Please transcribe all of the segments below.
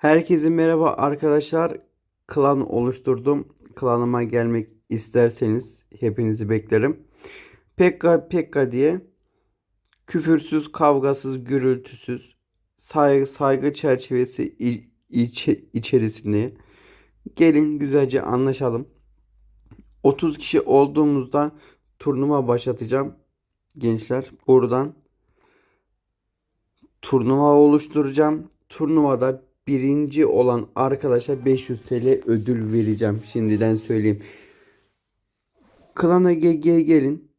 Herkese merhaba arkadaşlar. Klan oluşturdum. Klanıma gelmek isterseniz hepinizi beklerim. Pekka Pekka diye küfürsüz, kavgasız, gürültüsüz, saygı, saygı çerçevesi i- içe- içerisinde gelin güzelce anlaşalım. 30 kişi olduğumuzda turnuva başlatacağım. Gençler buradan turnuva oluşturacağım. Turnuvada birinci olan arkadaşa 500 TL ödül vereceğim. Şimdiden söyleyeyim. Klana GG gelin.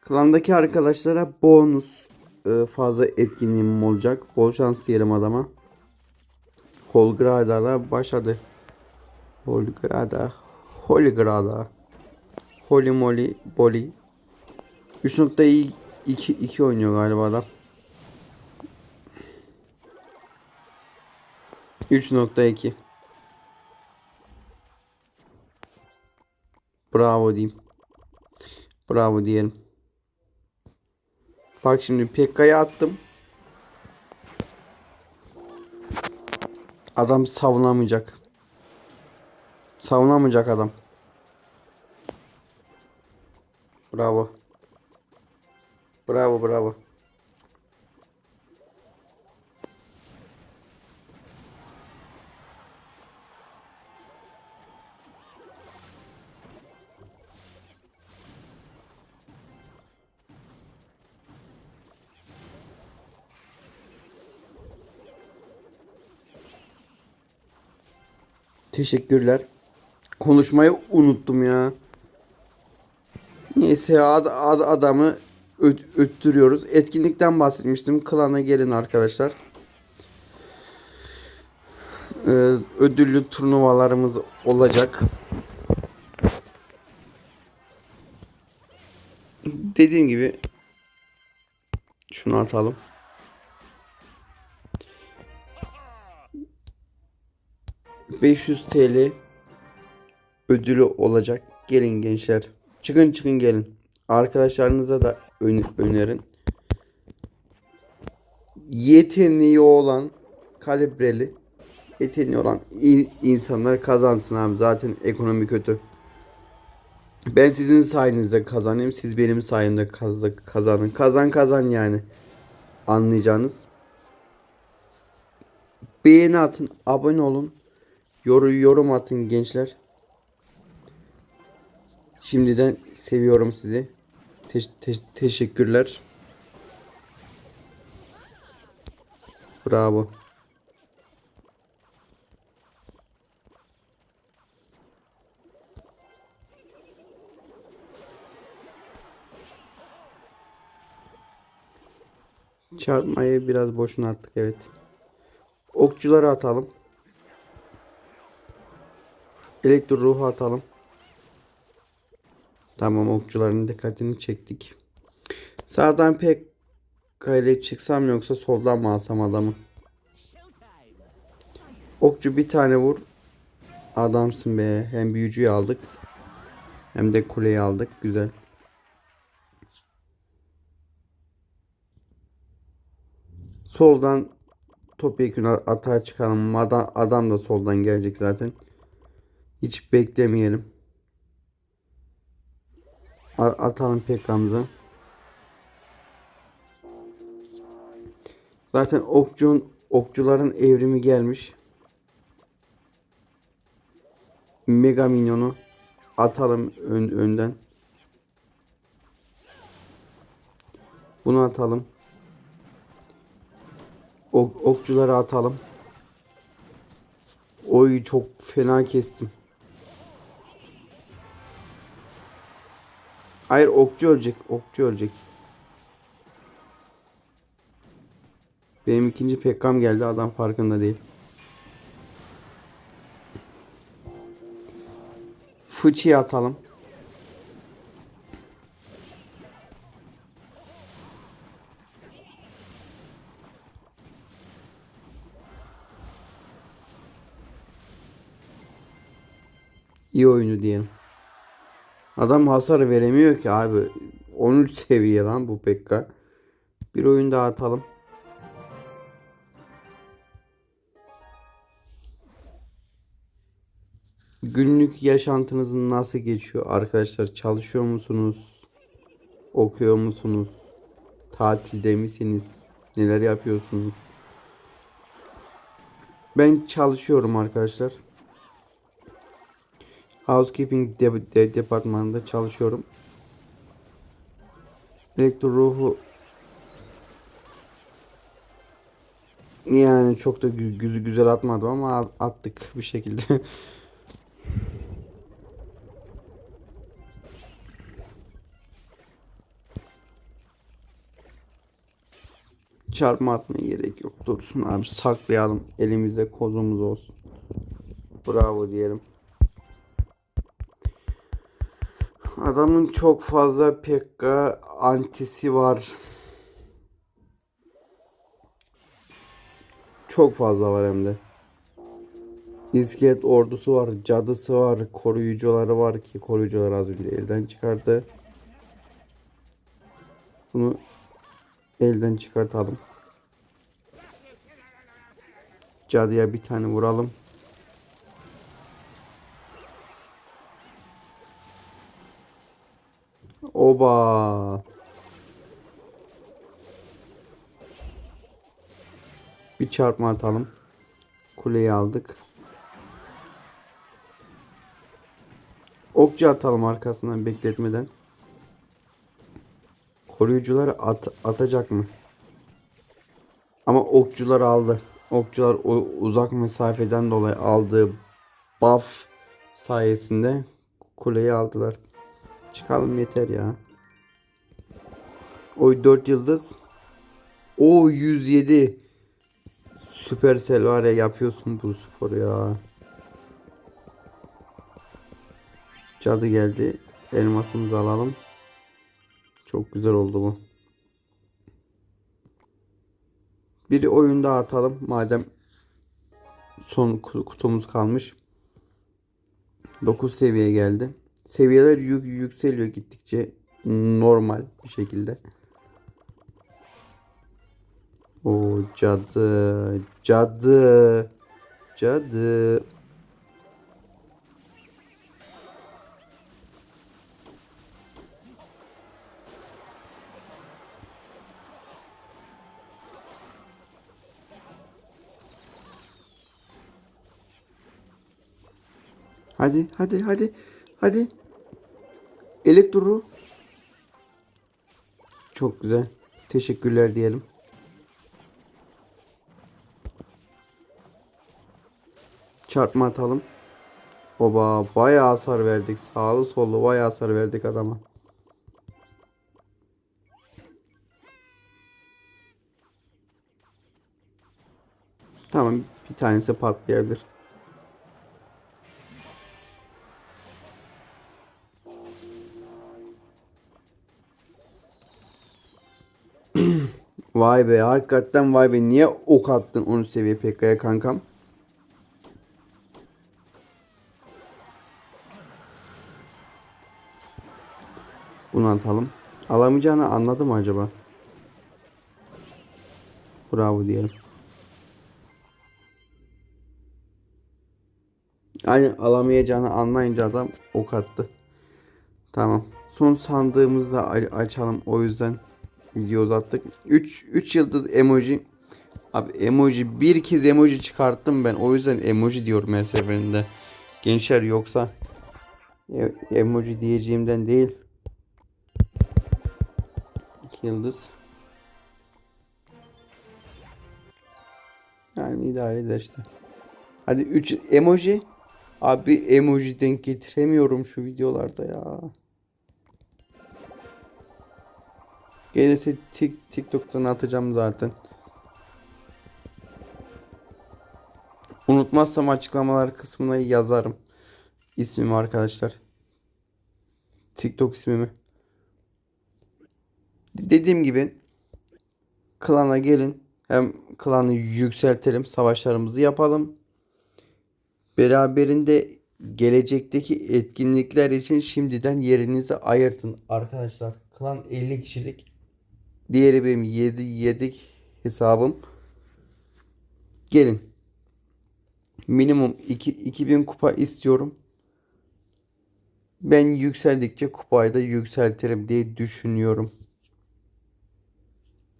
Klandaki arkadaşlara bonus e, fazla etkinliğim olacak. Bol şans diyelim adama. Holgrada'la başladı. Holgrada. Holgrada. Holy moly boli. 3.2 2 oynuyor galiba adam. 3.2 Bravo diyeyim. Bravo diyelim. Bak şimdi Pekka'ya attım. Adam savunamayacak. Savunamayacak adam. Bravo. Bravo bravo. Teşekkürler. Konuşmayı unuttum ya. Neyse ad, ad- adamı öt- öttürüyoruz. Etkinlikten bahsetmiştim. Klana gelin arkadaşlar. Ee, ödüllü turnuvalarımız olacak. Dediğim gibi şunu atalım. ...500 TL... ...ödülü olacak. Gelin gençler. Çıkın çıkın gelin. Arkadaşlarınıza da ön- önerin. Yeteneği olan... ...kalibreli... ...yeteneği olan in- insanlar kazansın abi. Zaten ekonomi kötü. Ben sizin sayenizde kazanayım. Siz benim sayemde kaz- kazanın. Kazan kazan yani. Anlayacağınız. Beğeni atın. Abone olun. Yor yorum atın gençler. Şimdiden seviyorum sizi. Te- te- teşekkürler. Bravo. Çarpmayı biraz boşuna attık evet. Okçuları atalım. Elektro ruhu atalım. Tamam okçuların dikkatini çektik. Sağdan pek ile çıksam yoksa soldan mı alsam adamı? Okçu bir tane vur. Adamsın be. Hem büyücüyü aldık. Hem de kuleyi aldık. Güzel. Soldan topyekun atağa çıkarım. Adam, adam da soldan gelecek zaten. Hiç beklemeyelim. Atalım Pekka'mızı. Zaten okçun okçuların evrimi gelmiş. Mega minyonu atalım ön, önden. Bunu atalım. Ok, okçuları atalım. Oy çok fena kestim. Hayır okçu ölecek. Okçu ölecek. Benim ikinci pekkam geldi. Adam farkında değil. Fıçıyı atalım. İyi oyunu diyelim. Adam hasar veremiyor ki abi. 13 seviye lan bu Pekka. Bir oyun daha atalım. Günlük yaşantınız nasıl geçiyor arkadaşlar? Çalışıyor musunuz? Okuyor musunuz? Tatilde misiniz? Neler yapıyorsunuz? Ben çalışıyorum arkadaşlar. Housekeeping de- de- departmanında çalışıyorum. Elektro ruhu yani çok da gü- güzel atmadım ama at- attık bir şekilde. Çarpma atmaya gerek yok. Dursun abi saklayalım. Elimizde kozumuz olsun. Bravo diyelim. Adamın çok fazla pekka antisi var. Çok fazla var hem de. İskelet ordusu var, cadısı var, koruyucuları var ki koruyucuları az önce elden çıkardı. Bunu elden çıkartalım. Cadıya bir tane vuralım. Oba. Bir çarpma atalım. Kuleyi aldık. Okçu atalım arkasından bekletmeden. Koruyucuları at atacak mı? Ama okçular aldı. Okçular o uzak mesafeden dolayı aldığı buff sayesinde kuleyi aldılar. Çıkalım yeter ya. Oy 4 yıldız. O 107. Süpersel var ya yapıyorsun bu sporu ya. Cadı geldi. Elmasımızı alalım. Çok güzel oldu bu. Bir oyun daha atalım. Madem son ku- kutumuz kalmış. 9 seviye geldi. Seviyeler yük, yükseliyor gittikçe normal bir şekilde. O cadı, cadı, cadı. Hadi, hadi, hadi, hadi. Elektro. Çok güzel. Teşekkürler diyelim. Çarpma atalım. Oba bayağı hasar verdik. Sağlı sollu bayağı hasar verdik adama. Tamam bir tanesi patlayabilir. Vay be hakikaten vay be niye ok attın 13 seviye PK'ya kankam? Bunu atalım. Alamayacağını anladı mı acaba? Bravo diyelim. Aynen alamayacağını anlayınca adam ok attı. Tamam. Son sandığımızı da açalım. O yüzden video uzattık. 3 3 yıldız emoji. Abi emoji bir kez emoji çıkarttım ben. O yüzden emoji diyorum her seferinde. Gençler yoksa e- emoji diyeceğimden değil. 2 yıldız. Yani idare eder işte. Hadi 3 emoji. Abi emoji denk getiremiyorum şu videolarda ya. Gelirse tik, TikTok'tan atacağım zaten. Unutmazsam açıklamalar kısmına yazarım. İsmimi arkadaşlar. TikTok ismimi. Dediğim gibi klana gelin. Hem klanı yükseltelim. Savaşlarımızı yapalım. Beraberinde gelecekteki etkinlikler için şimdiden yerinizi ayırtın arkadaşlar. Klan 50 kişilik. Diğeri benim 7 yedik hesabım. Gelin. Minimum 2, 2000 kupa istiyorum. Ben yükseldikçe kupayı da yükseltirim diye düşünüyorum.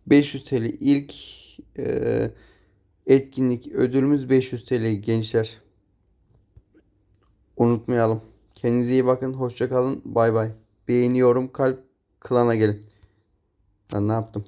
500 TL ilk e, etkinlik ödülümüz 500 TL gençler. Unutmayalım. Kendinize iyi bakın. Hoşça kalın. Bay bay. Beğeniyorum. Kalp klana gelin. Lan ne yaptım?